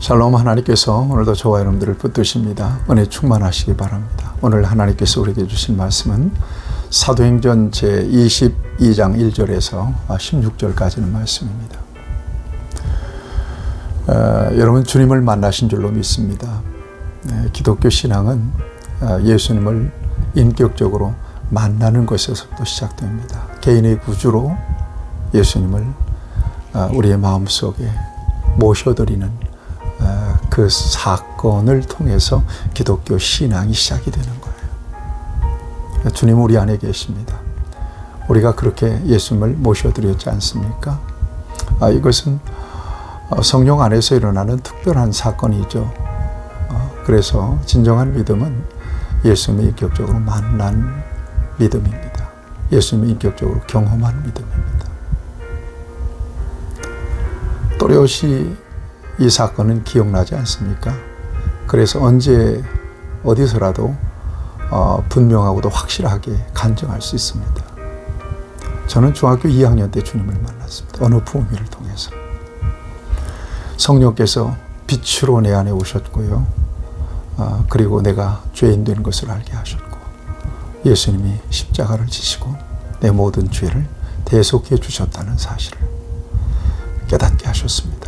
샬롬 하나님께서 오늘도 저와 여러분들을 붙드십니다. 은혜 충만하시기 바랍니다. 오늘 하나님께서 우리에게 주신 말씀은 사도행전 제22장 1절에서 16절까지는 말씀입니다. 어, 여러분 주님을 만나신 줄로 믿습니다. 네, 기독교 신앙은 어, 예수님을 인격적으로 만나는 것에서부터 시작됩니다. 개인의 구주로 예수님을 어, 우리의 마음속에 모셔드리는 그 사건을 통해서 기독교 신앙이 시작이 되는 거예요. 주님 우리 안에 계십니다. 우리가 그렇게 예수님을 모셔드렸지 않습니까? 아, 이것은 어, 성령 안에서 일어나는 특별한 사건이죠. 어, 그래서 진정한 믿음은 예수님을 인격적으로 만난 믿음입니다. 예수님을 인격적으로 경험한 믿음입니다. 또렷이 이 사건은 기억나지 않습니까? 그래서 언제 어디서라도 어, 분명하고도 확실하게 간증할 수 있습니다. 저는 중학교 2학년 때 주님을 만났습니다. 어느 부흥회를 통해서. 성령께서 빛으로 내 안에 오셨고요. 어, 그리고 내가 죄인 된 것을 알게 하셨고 예수님이 십자가를 지시고 내 모든 죄를 대속해 주셨다는 사실을 깨닫게 하셨습니다.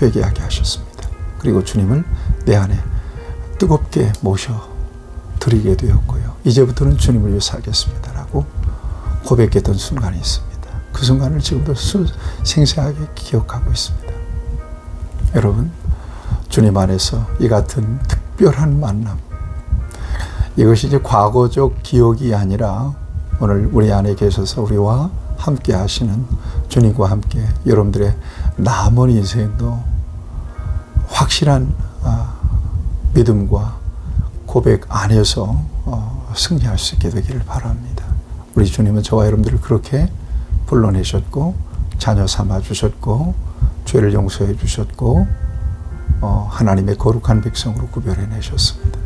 회개하게 하셨습니다. 그리고 주님을 내 안에 뜨겁게 모셔 드리게 되었고요. 이제부터는 주님을 위해 살겠습니다라고 고백했던 순간이 있습니다. 그 순간을 지금도 생생하게 기억하고 있습니다. 여러분, 주님 안에서 이 같은 특별한 만남, 이것이 이제 과거적 기억이 아니라 오늘 우리 안에 계셔서 우리와 함께 하시는 주님과 함께 여러분들의 남은 인생도 확실한 아, 믿음과 고백 안에서 어, 승리할 수 있게 되기를 바랍니다. 우리 주님은 저와 여러분들을 그렇게 불러내셨고 자녀 삼아 주셨고 죄를 용서해 주셨고 어, 하나님의 거룩한 백성으로 구별해 내셨습니다.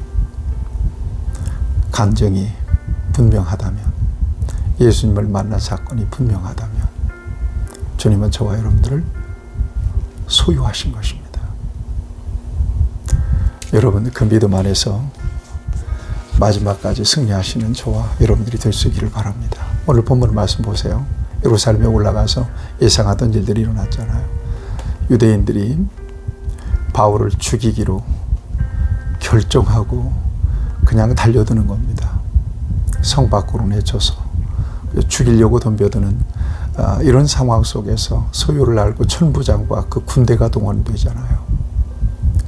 간증이 분명하다면 예수님을 만난 사건이 분명하다면 주님은 저와 여러분들을 소유하신 것입니다. 여러분 그 믿음 안에서 마지막까지 승리하시는 저와 여러분들이 될 수 있기를 바랍니다. 오늘 본문 말씀 보세요. 예루살렘에 올라가서 예상하던 일들이 일어났잖아요. 유대인들이 바울을 죽이기로 결정하고 그냥 달려드는 겁니다. 성 밖으로 내쳐서 죽이려고 덤벼드는 아, 이런 상황 속에서 소유를 알고 천부장과 그 군대가 동원되잖아요.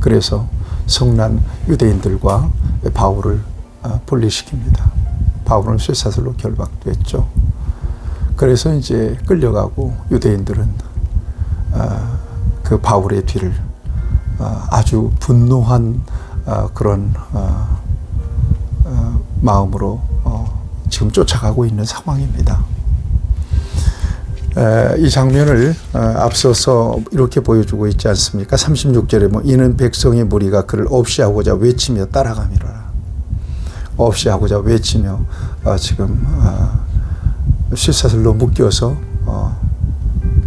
그래서 성난 유대인들과 바울을 아, 분리시킵니다. 바울은 쇠사슬로 결박됐죠. 그래서 이제 끌려가고 유대인들은 아, 그 바울의 뒤를 아주 분노한 그런 마음으로 어, 지금 쫓아가고 있는 상황입니다. 이 장면을 어, 앞서서 이렇게 보여주고 있지 않습니까? 36절에 뭐 이는 백성의 무리가 그를 없이 하고자 외치며 따라가미라. 없이 하고자 외치며 어, 지금 실사슬로 어, 묶여서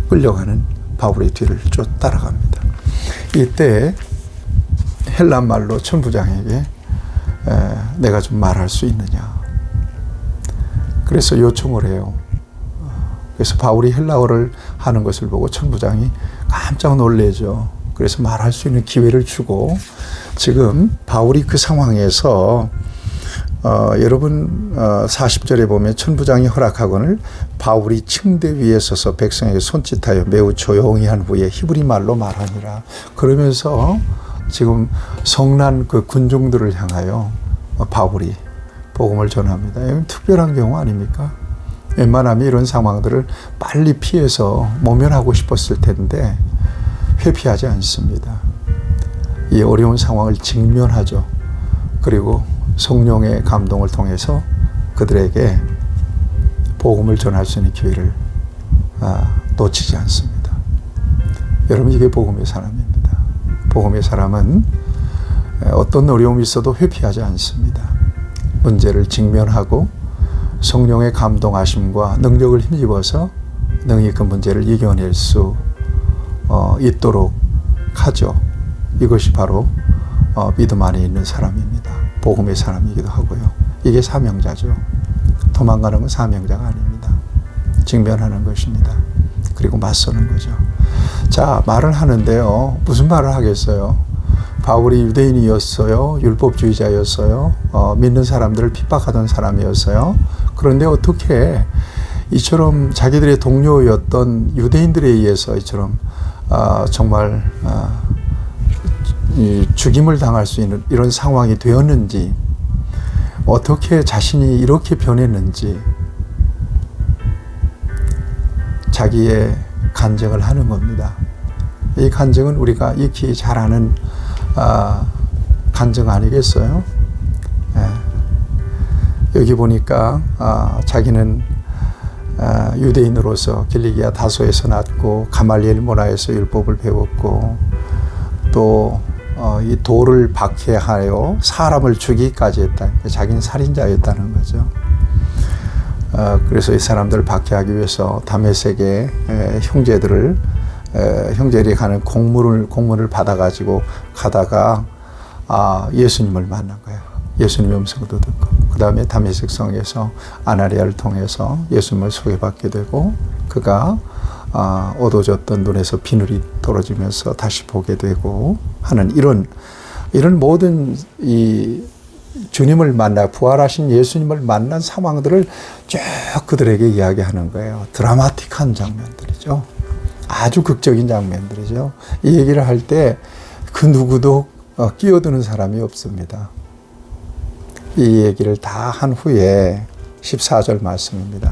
끌려가는 바울의 뒤를 쫓 따라갑니다. 이때 헬란 말로 천부장에게 내가 좀 말할 수 있느냐. 그래서 요청을 해요. 그래서 바울이 헬라어를 하는 것을 보고 천부장이 깜짝 놀래죠. 그래서 말할 수 있는 기회를 주고 지금 바울이 그 상황에서 어, 여러분 어, 40절에 보면 천부장이 허락하거늘 바울이 층대 위에 서서 백성에게 손짓하여 매우 조용히 한 후에 히브리 말로 말하니라. 그러면서 지금 성난 그 군중들을 향하여 바울이 복음을 전합니다. 특별한 경우 아닙니까? 웬만하면 이런 상황들을 빨리 피해서 모면하고 싶었을 텐데 회피하지 않습니다. 이 어려운 상황을 직면하죠. 그리고 성령의 감동을 통해서 그들에게 복음을 전할 수 있는 기회를 아, 놓치지 않습니다. 여러분 이게 복음의 사람입니다. 복음의 사람은 어떤 어려움이 있어도 회피하지 않습니다. 문제를 직면하고 성령의 감동하심과 능력을 힘입어서 능히 그 문제를 이겨낼 수 어, 있도록 하죠. 이것이 바로 어, 믿음 안에 있는 사람입니다. 복음의 사람이기도 하고요. 이게 사명자죠. 도망가는 건 사명자가 아닙니다. 직면하는 것입니다. 그리고 맞서는 거죠. 자, 말을 하는데요. 무슨 말을 하겠어요? 바울이 유대인이었어요. 율법주의자였어요. 어, 믿는 사람들을 핍박하던 사람이었어요. 그런데 어떻게 이처럼 자기들의 동료였던 유대인들에 의해서 이처럼 어, 정말 어, 죽임을 당할 수 있는 이런 상황이 되었는지 어떻게 자신이 이렇게 변했는지 자기의 간증을 하는 겁니다. 이 간증은 우리가 익히 잘 아는 아, 간증 아니겠어요? 예. 여기 보니까 아, 자기는 아, 유대인으로서 길리기아 다소에서 났고 가말리엘 문화에서 율법을 배웠고 또 어, 이 돌을 박해하여 사람을 죽이기까지 했다. 자기는 살인자였다는 거죠. 어, 그래서 이 사람들을 박해하기 위해서 에, 형제들을 에, 형제들이 가는 공문을 공문을 받아가지고 가다가 아, 예수님을 만난 거예요. 예수님의 음성도 듣고 그 다음에 다메섹 성에서 아나리아를 통해서 예수님을 소개받게 되고 그가 아, 어두워졌던 눈에서 비늘이 떨어지면서 다시 보게 되고 하는 이런 이런 모든 이 주님을 만나 부활하신 예수님을 만난 상황들을 쭉 그들에게 이야기하는 거예요. 드라마틱한 장면들이죠. 아주 극적인 장면들이죠. 이 얘기를 할 때 그 누구도 어, 끼어드는 사람이 없습니다. 이 얘기를 다 한 후에 14절 말씀입니다.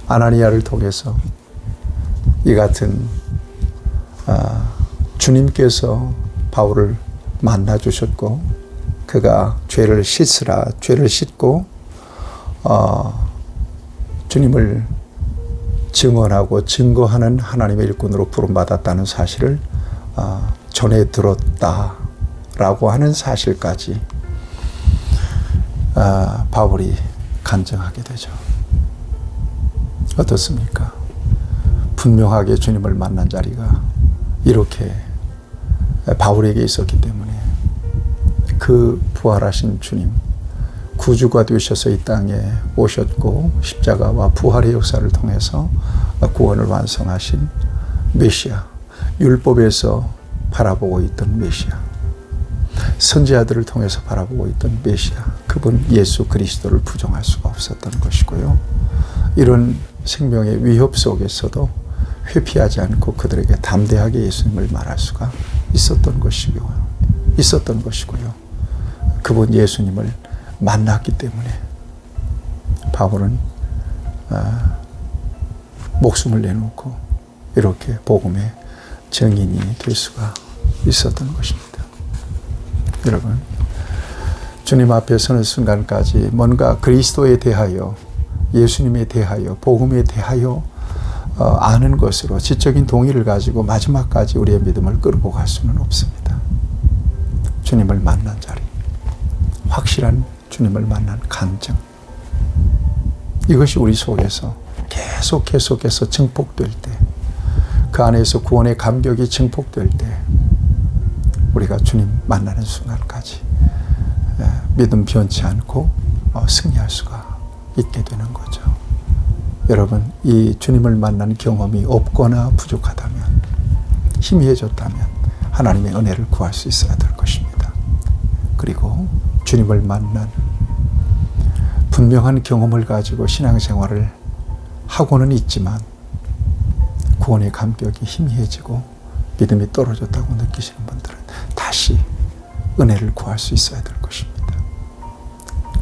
아나니아를 통해서 이 같은 아, 주님께서 바울을 만나 주셨고 그가 죄를 씻으라 죄를 씻고 어, 주님을 증언하고 증거하는 하나님의 일꾼으로 부름받았다는 사실을 어, 전해 들었다라고 하는 사실까지 어, 바울이 간증하게 되죠. 어떻습니까? 분명하게 주님을 만난 자리가 이렇게 바울에게 있었기 때문에 그 부활하신 주님, 구주가 되셔서 이 땅에 오셨고 십자가와 부활의 역사를 통해서 구원을 완성하신 메시아, 율법에서 바라보고 있던 메시아, 선지자들을 통해서 바라보고 있던 메시아, 그분 예수 그리스도를 부정할 수가 없었던 것이고요. 이런 생명의 위협 속에서도 회피하지 않고 그들에게 담대하게 예수님을 말할 수가 있었던 것이고요. 있었던 것이고요. 그분 예수님을 만났기 때문에 바울은 아, 목숨을 내놓고 이렇게 복음의 증인이 될 수가 있었던 것입니다. 여러분, 주님 앞에 서는 순간까지 뭔가 그리스도에 대하여 예수님에 대하여 복음에 대하여 어, 아는 것으로 지적인 동의를 가지고 마지막까지 우리의 믿음을 끌고 갈 수는 없습니다. 주님을 만난 자리, 확실한 주님을 만난 간증. 이것이 우리 속에서 계속 계속해서 증폭될 때, 그 안에서 구원의 감격이 증폭될 때, 우리가 주님 만나는 순간까지 예, 믿음 변치 않고 어, 승리할 수가 있게 되는 거죠. 여러분, 이 주님을 만난 경험이 없거나 부족하다면, 희미해졌다면, 하나님의 은혜를 구할 수 있어야 될 것입니다. 그리고 주님을 만난 분명한 경험을 가지고 신앙생활을 하고는 있지만, 구원의 감격이 희미해지고 믿음이 떨어졌다고 느끼시는 분들은 다시 은혜를 구할 수 있어야 될 것입니다.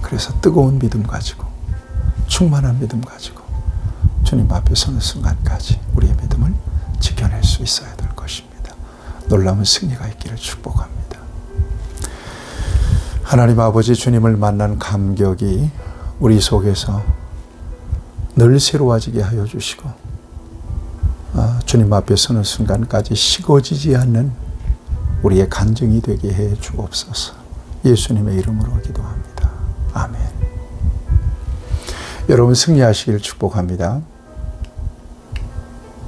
그래서 뜨거운 믿음 가지고 충만한 믿음 가지고 주님 앞에 서는 순간까지 우리의 믿음을 지켜낼 수 있어야 될 것입니다. 놀라운 승리가 있기를 축복합니다. 하나님 아버지 주님을 만난 감격이 우리 속에서 늘 새로워지게 하여 주시고 아, 주님 앞에 서는 순간까지 식어지지 않는 우리의 간증이 되게 해 주옵소서. 예수님의 이름으로 기도합니다. 아멘. 여러분 승리하시길 축복합니다.